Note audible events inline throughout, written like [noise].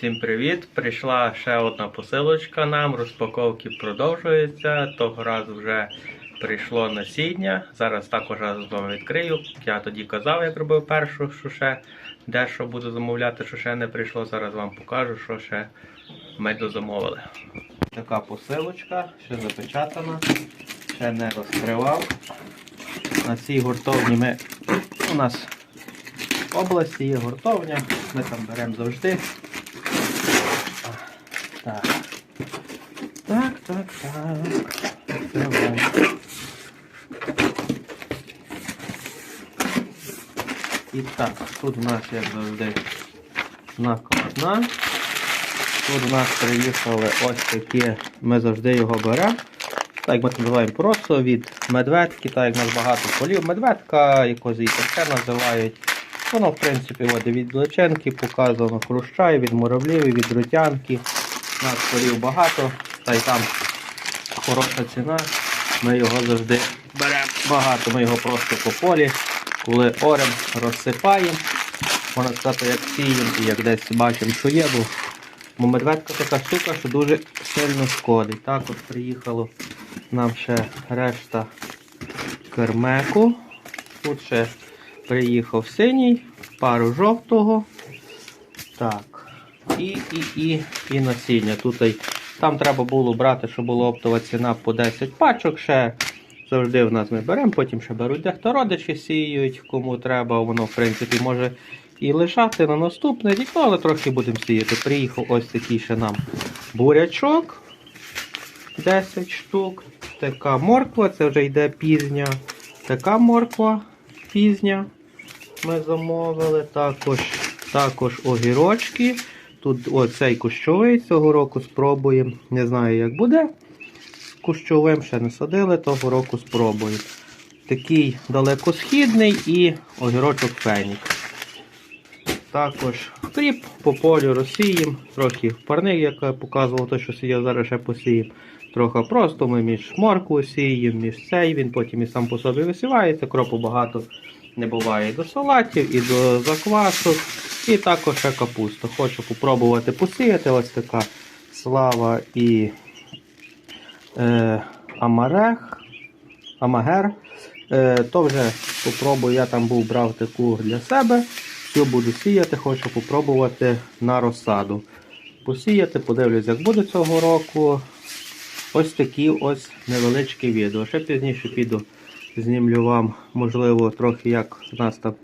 Всім привіт! Прийшла ще одна посилочка нам. Розпаковки продовжуються. Того разу вже прийшло насіння. Зараз також разом з вами відкрию. Я тоді казав, як робив першу, що ще дещо буду замовляти, що ще не прийшло. Зараз вам покажу, що ще ми дозамовили. Така посилочка, ще запечатана, ще не розкривав. На цій гуртовні ми у нас в області є гуртовня, ми там беремо завжди. Так. Так, так, так. Давай. І так, тут у нас, як завжди, накладна. Тут у нас приїхали ось такі, ми завжди його беремо. Так, ми це називаємо просто від медведки, так як у нас багато полів. Медведка, якось її таке називають. Воно, в принципі, от, від личинки показано хрущай, від муравлів, від рутянки. Нас полів багато, та й там хороша ціна. Ми його завжди беремо багато. Ми його просто по полі, коли орем розсипаємо. Можна сказати, як сіємо і як десь бачимо, що є, Бо медведка така штука, що дуже сильно шкодить. Так от приїхало нам ще решта кермеку. Тут ще приїхав синій, пару жовтого. Так. І, і, і, і насіння. Тут там треба було брати, щоб була оптова ціна по 10 пачок. Ще завжди в нас ми беремо, потім ще беруть дехто родичі сіють, кому треба, воно в принципі може і лишати на наступний рік, ну, але трохи будемо сіяти. Приїхав ось такий ще нам бурячок. 10 штук. Така морква, це вже йде пізня. Така морква пізня. Ми замовили. Також, також огірочки. Тут оцей кущовий цього року спробуємо. Не знаю, як буде. Кущовим ще не садили, того року спробуємо. Такий далекосхідний і огірочок фенік. Також кріп по полю розсіємо, трохи парник, як я показував, то що сіяв, зараз ще посіємо. Трохи просто ми між моркву сіємо, між цей, він потім і сам по собі висівається, кропу багато не буває і до салатів, і до заквасок, і також ще капусту. Хочу попробувати посіяти ось така слава і е, амарех, амагер. Е, то вже попробую, я там був брав таку для себе. Що буду сіяти, хочу попробувати на розсаду. Посіяти, подивлюсь, як буде цього року. Ось такі ось невеличкі відео. Ще пізніше піду, знімлю вам, можливо, трохи як у нас там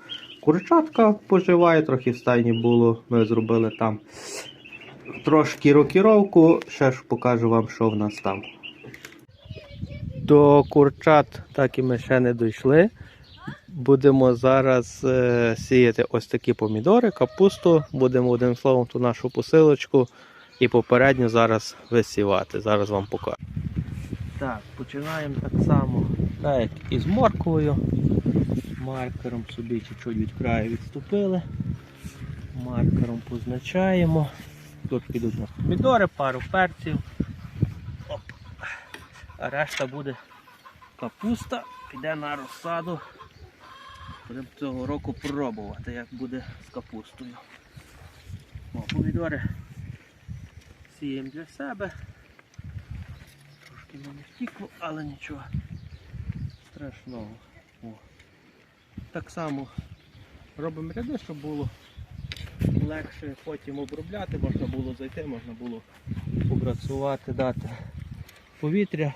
курчатка поживає, трохи в стайні було. Ми зробили там трошки рокіровку. Ще ж покажу вам, що в нас там. До курчат так і ми ще не дійшли. Будемо зараз е, сіяти ось такі помідори, капусту. Будемо одним словом ту нашу посилочку і попередньо зараз висівати. Зараз вам покажу. Так, починаємо так само, так і з морквою. Маркером собі чуть-чуть від краю відступили. Маркером позначаємо. Тут підуть у нас помідори, пару перців. Оп. А решта буде капуста, піде на розсаду. Будемо цього року пробувати, як буде з капустою. О, помідори сіємо для себе. Трошки мене втікло, але нічого страшного. О. Так само робимо ряди, щоб було легше потім обробляти, можна було зайти, можна було попрацювати, дати повітря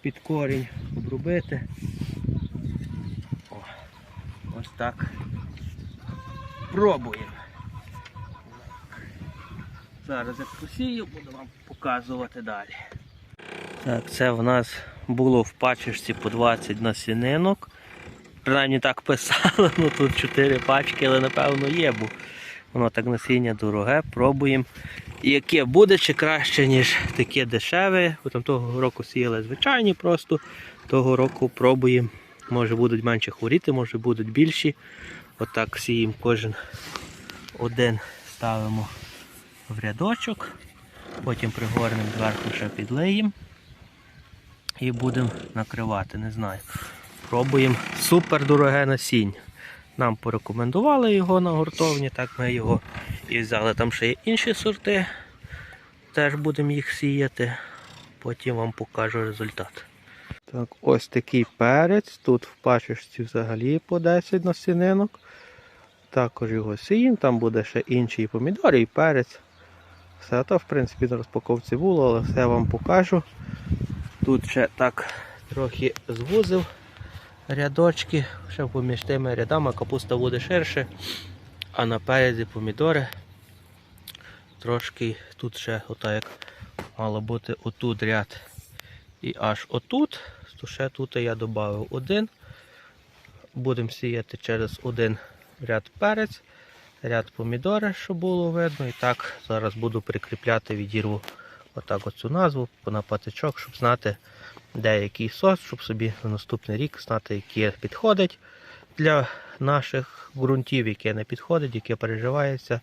під корінь, обробити. О, ось так. Пробуємо. Зараз як посію, буду вам показувати далі. Так, це в нас було в пачечці по 20 насінинок. Принаймні так писало, [laughs] ну тут 4 пачки, але напевно є, бо воно так насіння дороге. Пробуємо. Яке буде, чи краще, ніж таке дешеве. Там того року сіяли звичайні просто. Того року пробуємо. Може будуть менше хворіти, може будуть більші. Отак сіємо кожен один ставимо в рядочок. Потім пригорнемо зверху ще підлеємо. І будемо накривати, не знаю. Пробуємо супер дороге насіння. Нам порекомендували його на гуртовні, так ми його І взяли там ще є інші сорти. Теж будемо їх сіяти. Потім вам покажу результат. Так, ось такий перець. Тут в пачечці взагалі по 10 насінинок. Також його сіємо, там буде ще інші помідори і перець. Все то, в принципі, на розпаковці було, але все я вам покажу. Тут ще так трохи звузив рядочки, ще поміж тими рядами капуста буде ширше, а на переді помідори трошки тут ще отак як мало бути отут ряд і аж отут, то ще тут я додав один. Будемо сіяти через один ряд перець, ряд помідори, щоб було видно. І так зараз буду прикріпляти відірву отак оцю назву на патичок, щоб знати, де який сорт, щоб собі на наступний рік знати, які підходить для наших ґрунтів, яке не підходить, яке переживається,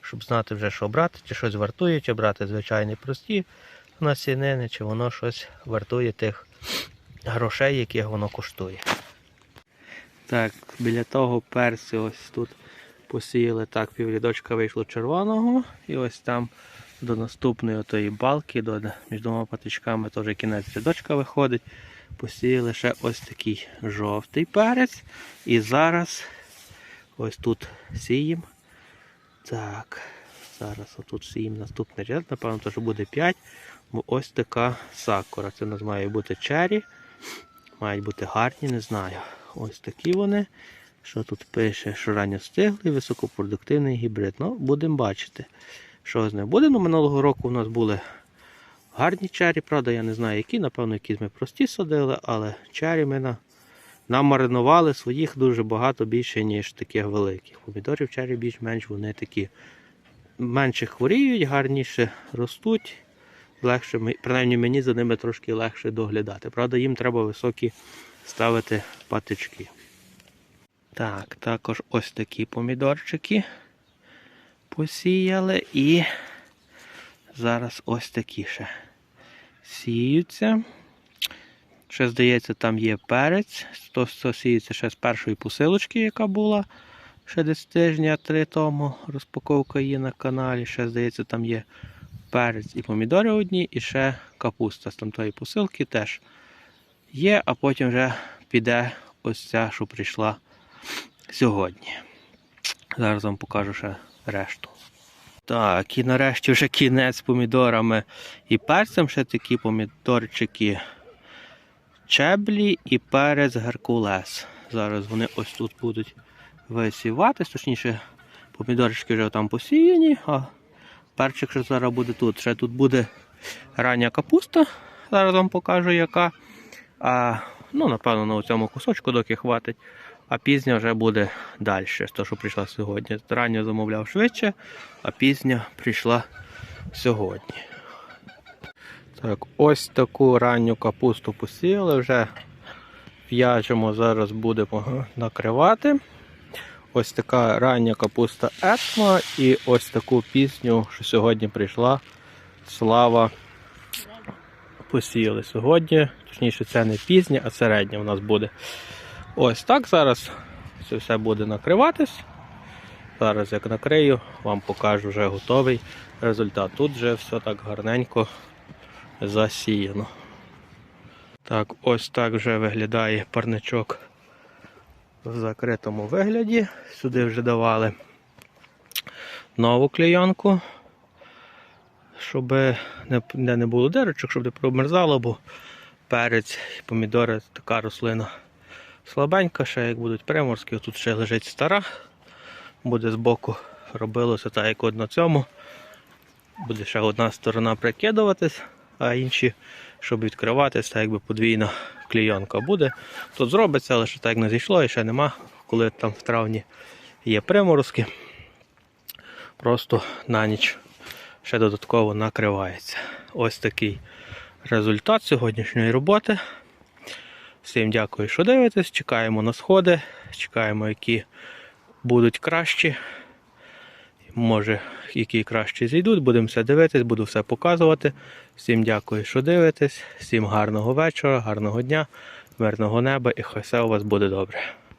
щоб знати вже, що брати, чи щось вартує, чи брати звичайні прості насінини, чи воно щось вартує тих грошей, яких воно коштує. Так, біля того перцю ось тут посіяли так, піврядочка вийшло червоного. І ось там до наступної отої балки, до, між двома патичками теж кінець рядочка виходить. Посіяли ще ось такий жовтий перець. І зараз ось тут сіємо. Так, зараз отут сіємо наступний ряд, напевно, теж буде 5. Бо ось така сакура. Це у нас має бути чері. Мають бути гарні, не знаю. Ось такі вони. Що тут пише, що ранньо стиглий, високопродуктивний гібрид. Ну, будемо бачити, що з ним буде. Ну, минулого року у нас були гарні чері, правда, я не знаю які, напевно, якісь ми прості садили, але чері ми на... намаринували своїх дуже багато більше, ніж таких великих. Помідорів чері більш-менш вони такі менше хворіють, гарніше ростуть. Легше, принаймні мені за ними трошки легше доглядати. Правда, їм треба високі ставити патички. Так, також ось такі помідорчики посіяли і зараз ось такі ще сіються. Ще, здається, там є перець. То, то сіється ще з першої посилочки, яка була ще десь тижня три тому. Розпаковка є на каналі. Ще, здається, там є перець і помідори одні, і ще капуста з тамтої посилки теж є, а потім вже піде ось ця, що прийшла сьогодні. Зараз вам покажу ще решту. Так, і нарешті вже кінець з помідорами і перцем ще такі помідорчики чеблі і перець геркулес. Зараз вони ось тут будуть висіватись, точніше, помідорчики вже там посіяні, а перчик ще зараз буде тут. Ще тут буде рання капуста. Зараз вам покажу яка. А, ну, напевно, на цьому кусочку, доки хватить. А пізня вже буде далі, то, що прийшла сьогодні. Рання замовляв швидше, а пізня прийшла сьогодні. Так, ось таку ранню капусту посіяли, вже в'яжемо, зараз будемо накривати. Ось така рання капуста етма і ось таку пісню, що сьогодні прийшла. Слава посіяли сьогодні. Точніше, це не пізня, а середня у нас буде. Ось так зараз це все буде накриватись. Зараз як накрию, вам покажу вже готовий результат. Тут вже все так гарненько засіяно. Так, ось так вже виглядає парничок в закритому вигляді. Сюди вже давали нову клейонку, щоб не було дирочок, щоб не промерзало, бо перець і помідори така рослина слабенька, ще як будуть приморські, тут ще лежить стара, буде збоку робилося так, як на цьому. Буде ще одна сторона прикидуватись, а інші, щоб відкриватись, так якби подвійна клейонка буде. Тут зробиться, але ще так не зійшло і ще нема, коли там в травні є приморозки. Просто на ніч ще додатково накривається. Ось такий результат сьогоднішньої роботи. Всім дякую, що дивитесь. Чекаємо на сходи, чекаємо, які будуть кращі. Може, які краще зійдуть, будемо все дивитись, буду все показувати. Всім дякую, що дивитесь. Всім гарного вечора, гарного дня, мирного неба і хай все у вас буде добре.